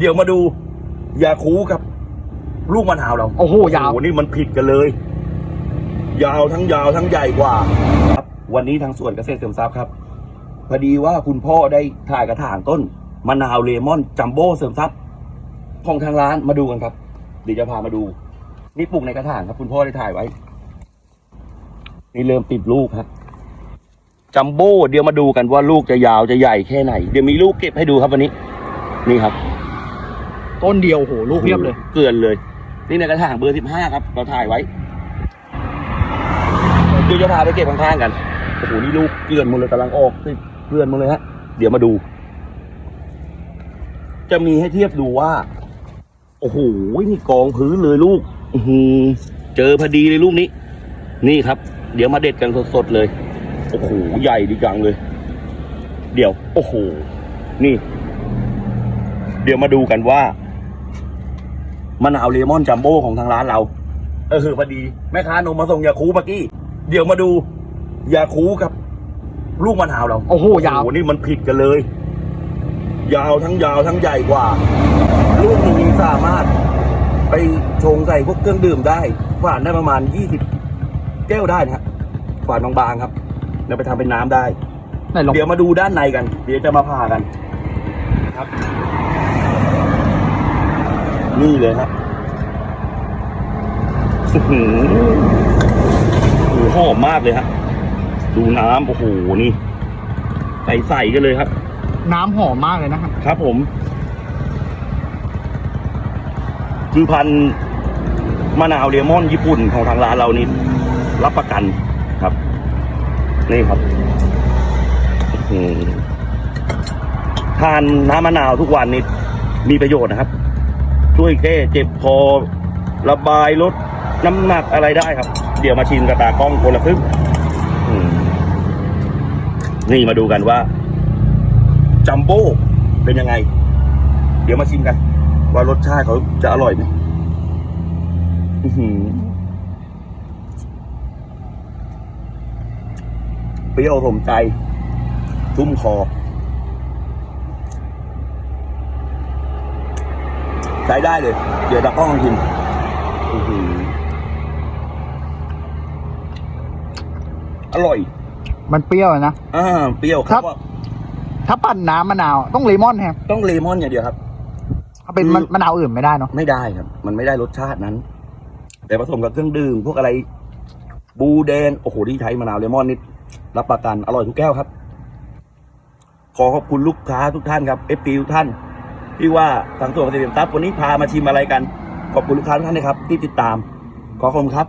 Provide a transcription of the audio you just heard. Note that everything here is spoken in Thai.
เดี๋ยวมาดู ยาคูกับ ลูกมะนาวเราโอ้โหยาว โอ้โหนี่มันผิดกันเลย ยาวทั้งยาวทั้งใหญ่กว่า ครับ วันนี้ทางส่วนเกษตรเสริมทรัพย์ครับพอดีว่าคุณพ่อได้ถ่ายกระถางต้นมะนาวเลมอนจัมโบ้เสริมทรัพย์ของทางร้านมาดูกันครับ เดี๋ยวจะพามาดู นี่ปลูกในกระถางครับ คุณพ่อได้ถ่ายไว้ นี่เริ่มติดลูกครับจัมโบ้เดี๋ยวมาดูกันว่าลูกจะยาวจะใหญ่แค่ไหน เดี๋ยวมีลูกเก็บให้ดูครับวันนี้ นี่ครับ ต้นเดียวโหลูกเพียบเลย เกลือนเลย นี่ในกระถางเบอร์สิบห้าครับ เราถ่ายไว้เดี๋ยวจะพาไปเก็บข้างๆกันโอ้โหนี่ลูกเกลือนหมดเลยกำลังออกเกลือนหมดเลยฮะเดี๋ยวมาดู จะมีให้เทียบดูว่า โอ้โหนี่กองพื้นเลยลูกอืเจอพอดีเลยลูกนี้ นี่ครับ เดี๋ยวมาเด็ดกันสดๆเลย โอ้โหใหญ่ดีจังเลย เดี๋ยว โอ้โห นี่ เดี๋ยวมาดูกันว่า มะนาวเลมอนจัมโบ้ของทางร้านเราเออพอดีแม่ค้านมมาส่งยาคูเมื่อกี้เดี๋ยวมาดูยาคูกับ ลูกมะนาวเราโอ้โหยาวโอ้โหนี่มันผิดกันเลย ยาวทั้งยาวทั้งใหญ่กว่า ลูกหนึงนี้สามารถ ไปชงใส่พวกเครื่องดื่มได้ฝานได้ประมาณยี่สิบแก้วได้นะฮะฝานบางๆครับแล้วไปทำเป็นน้ำได้ไหนลองเดี๋ยวมาดูด้านในกัน เดี๋ยวจะมาผ่ากัน ครับ นี่เลยครับอื้อหือโอ้โหหอมมากเลยฮะ ดูน้ำโอ้โหนี่ใสๆกันเลยครับ น้ำหอมมากเลยนะครับ ครับผมคือพันธุ์มะนาวเลมอนญี่ปุ่นของทางร้านเรานี่รับประกันครับ นี่ครับอื้อหือทานน้ำมะนาวทุกวันนี่มีประโยชน์นะครับ ช่วยแก้เจ็บคอระบายลดน้ำหนักอะไรได้ครับ เดี๋ยวมาชิมกระตากล้องคนละครึ่งนี่มาดูกันว่า จัมโบ้เป็นยังไง เดี๋ยวมาชิมกัน ว่ารสชาติเขาจะอร่อยไหมอื้อหือเปรี้ยวสมใจ ชุ่มคอ ใช้ได้เลย เดี๋ยวตะก้องลองชิมอื้อหืออร่อย มันเปรี้ยวนะอ่าเปรี้ยวคครัรับบ ถ้าปั่นน้ำมะนาวต้องเลมอนแฮมต้องเลมอนอย่างเดียวครับ ถ้าเป็นคือมะมะนาวอื่นไม่ได้เนาะไม่ได้ครับ มันไม่ได้รสชาตินั้น แต่ผสมกับเครื่องดื่มพวกอะไร บูแดนโอ้โห ที่ใช้มะนาวเลมอนนี่รับประกันอร่อยทุกแก้วครับ ขอขอบคุณลูกค้าทุกท่านครับเอฟซีทุกท่าน ที่ว่าทางส่วนเกษตรทรัพย์วันนี้พามาชิมอะไรกัน ขอบคุณลูกค้าทุกท่านนะครับที่ติดตาม ขอขอบคุณครับ